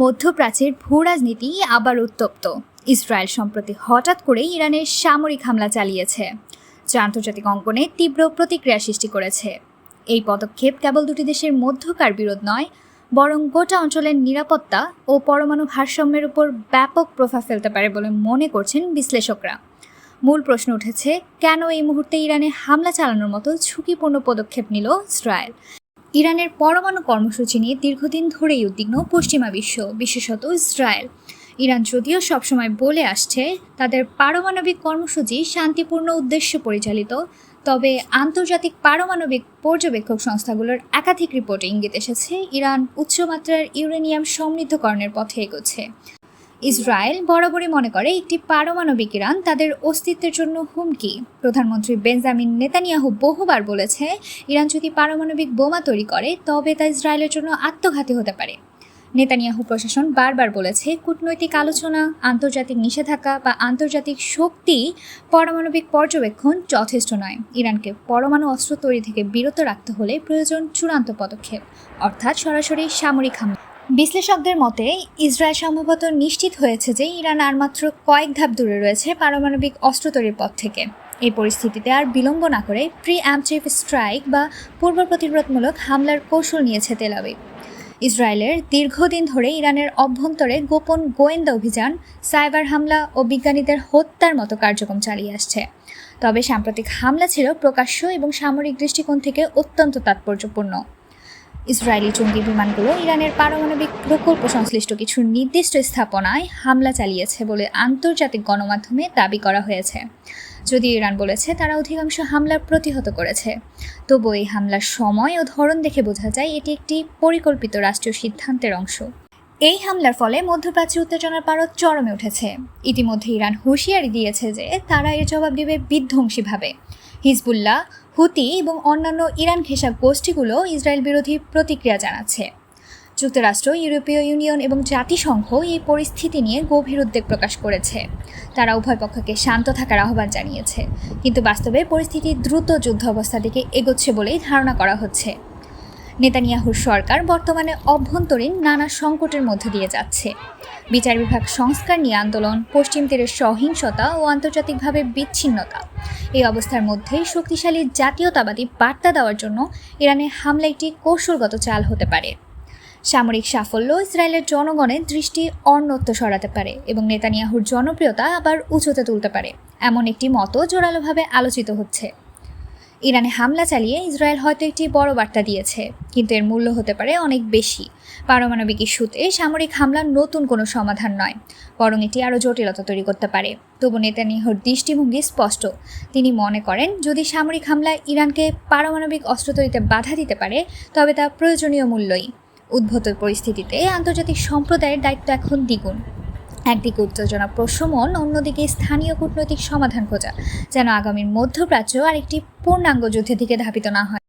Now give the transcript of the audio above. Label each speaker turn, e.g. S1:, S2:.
S1: মধ্যপ্রাচ্যের ভূ রাজনীতি আবার উত্তপ্ত। ইসরায়েল সম্প্রতি হঠাৎ করে ইরানের সামরিক হামলা চালিয়েছে। যা আন্তর্জাতিক অঙ্গনে তীব্র প্রতিক্রিয়া সৃষ্টি করেছে। এই পদক্ষেপ কেবল দুটি দেশের মধ্যকার বিরোধ নয়, বরং গোটা অঞ্চলের নিরাপত্তা ও পরমাণু ভারসাম্যের উপর ব্যাপক প্রভাব ফেলতে পারে বলে মনে করছেন বিশ্লেষকরা। মূল প্রশ্ন উঠেছে, কেন এই মুহূর্তে ইরানে হামলা চালানোর মতো ঝুঁকিপূর্ণ পদক্ষেপ নিল ইসরায়েল? ইরানের পরমাণু কর্মসূচি নিয়ে দীর্ঘদিন ধরেই উদ্বিগ্ন পশ্চিমা বিশ্ব, বিশেষত ইসরায়েল। ইরান যদিও সবসময় বলে আসছে, তাদের পারমাণবিক কর্মসূচি শান্তিপূর্ণ উদ্দেশ্য পরিচালিত, তবে আন্তর্জাতিক পারমাণবিক পর্যবেক্ষক সংস্থাগুলোর একাধিক রিপোর্টে ইঙ্গিত এসেছে, ইরান উচ্চমাত্রার ইউরেনিয়াম সমৃদ্ধকরণের পথে এগোচ্ছে। ইসরায়েল বরাবরই মনে করে একটি পারমাণবিক ইরান তাদের অস্তিত্বের জন্য হুমকি। প্রধানমন্ত্রী বেঞ্জামিন নেতানিয়াহু বহুবার বলেছে, ইরান যদি পারমাণবিক বোমা তৈরি করে, তবে তা ইসরায়েলের জন্য আত্মঘাতী হতে পারে। নেতানিয়াহু প্রশাসন বারবার বলেছে, কূটনৈতিক আলোচনা, আন্তর্জাতিক নিষেধাজ্ঞা বা আন্তর্জাতিক শক্তি পারমাণবিক পর্যবেক্ষণ যথেষ্ট নয়। ইরানকে পরমাণু অস্ত্র তৈরি থেকে বিরত রাখতে হলে প্রয়োজন চূড়ান্ত পদক্ষেপ, অর্থাৎ সরাসরি সামরিক হামলা। বিশ্লেষকদের মতে, ইসরায়েল সম্ভবত নিশ্চিত হয়েছে যে ইরান আর মাত্র কয়েক ধাপ দূরে রয়েছে পারমাণবিক অস্ত্র তৈরির পথ থেকে। এই পরিস্থিতিতে আর বিলম্ব না করে প্রি অ্যামচিভ স্ট্রাইক বা পূর্ব প্রতিরোধমূলক হামলার কৌশল নিয়েছে তেলাবিব ইসরায়েলের দীর্ঘদিন ধরে ইরানের অভ্যন্তরে গোপন গোয়েন্দা অভিযান, সাইবার হামলা ও বিজ্ঞানীদের হত্যার মতো কার্যক্রম চালিয়ে আসছে। তবে সাম্প্রতিক হামলা ছিল প্রকাশ্য এবং সামরিক দৃষ্টিকোণ থেকে অত্যন্ত তাৎপর্যপূর্ণ। ইসরায়েলি জঙ্গি বিমানগুলো ইরানের পারমাণবিক প্রকল্প সংশ্লিষ্ট কিছু নির্দিষ্ট স্থাপনায় হামলা চালিয়েছে বলে আন্তর্জাতিক গণমাধ্যমে দাবি করা হয়েছে। যদিও ইরান বলেছে তারা অধিকাংশ হামলা প্রতিহত করেছে তবু এই হামলার সময় ও ধরন দেখে বোঝা যায় এটি একটি পরিকল্পিত রাষ্ট্রীয় সিদ্ধান্তের অংশ। এই হামলার ফলে মধ্যপ্রাচ্যে উত্তেজনার পারদ চরমে উঠেছে। ইতিমধ্যে ইরান হুঁশিয়ারি দিয়েছে যে তারা এর জবাব দেবে বিধ্বংসীভাবে। হিজবুল্লাহ হুতি এবং অন্যান্য ইরান ঘেঁষা গোষ্ঠীগুলো ইসরায়েল বিরোধী প্রতিক্রিয়া জানাচ্ছে। যুক্তরাষ্ট্র, ইউরোপীয় ইউনিয়ন এবং জাতিসংঘ এই পরিস্থিতি নিয়ে গভীর উদ্বেগ প্রকাশ করেছে। তারা উভয় পক্ষকে শান্ত থাকার আহ্বান জানিয়েছে। কিন্তু বাস্তবে পরিস্থিতি দ্রুত যুদ্ধ অবস্থা দিকে এগোচ্ছে বলেই ধারণা করা হচ্ছে। নেতানিয়াহুর সরকার বর্তমানে অভ্যন্তরীণ নানা সংকটের মধ্যে দিয়ে যাচ্ছে। বিচার বিভাগ সংস্কার নিয়ে আন্দোলন, পশ্চিম তীরের সহিংসতা ও আন্তর্জাতিকভাবে বিচ্ছিন্নতা। এই অবস্থার মধ্যেই শক্তিশালী জাতীয়তাবাদী বার্তা দেওয়ার জন্য ইরানে হামলা একটি কৌশলগত চাল হতে পারে। সামরিক সাফল্য ইসরায়েলের জনগণের দৃষ্টি অন্যত্র সরাতে পারে এবং নেতানিয়াহুর জনপ্রিয়তা আবার উঁচুতে তুলতে পারে। এমন একটি মতো জোরালোভাবে আলোচিত হচ্ছে। ইরানে হামলা চালিয়ে ইসরায়েল হয়তো একটি বড় বার্তা দিয়েছে, কিন্তু এর মূল্য হতে পারে অনেক বেশি। পারমাণবিক ইস্যুতে সামরিক হামলার নতুন কোনো সমাধান নয়, বরং এটি আরও জটিলতা তৈরি করতে পারে। তবু নেতানিয়াহুর দৃষ্টিভঙ্গি স্পষ্ট। তিনি মনে করেন, যদি সামরিক হামলা ইরানকে পারমাণবিক অস্ত্র তৈরিতে বাধা দিতে পারে, তবে তা প্রয়োজনীয় মূল্যই। উদ্ভূত পরিস্থিতিতে আন্তর্জাতিক সম্প্রদায়ের দায়িত্ব এখন দ্বিগুণ। একদিকে উত্তেজনা প্রশমন, অন্যদিকে স্থানীয় কূটনৈতিক সমাধান খোঁজা, যেন আগামীর মধ্যপ্রাচ্য আরেকটি পূর্ণাঙ্গ যুদ্ধের দিকে ধাবিত না হয়।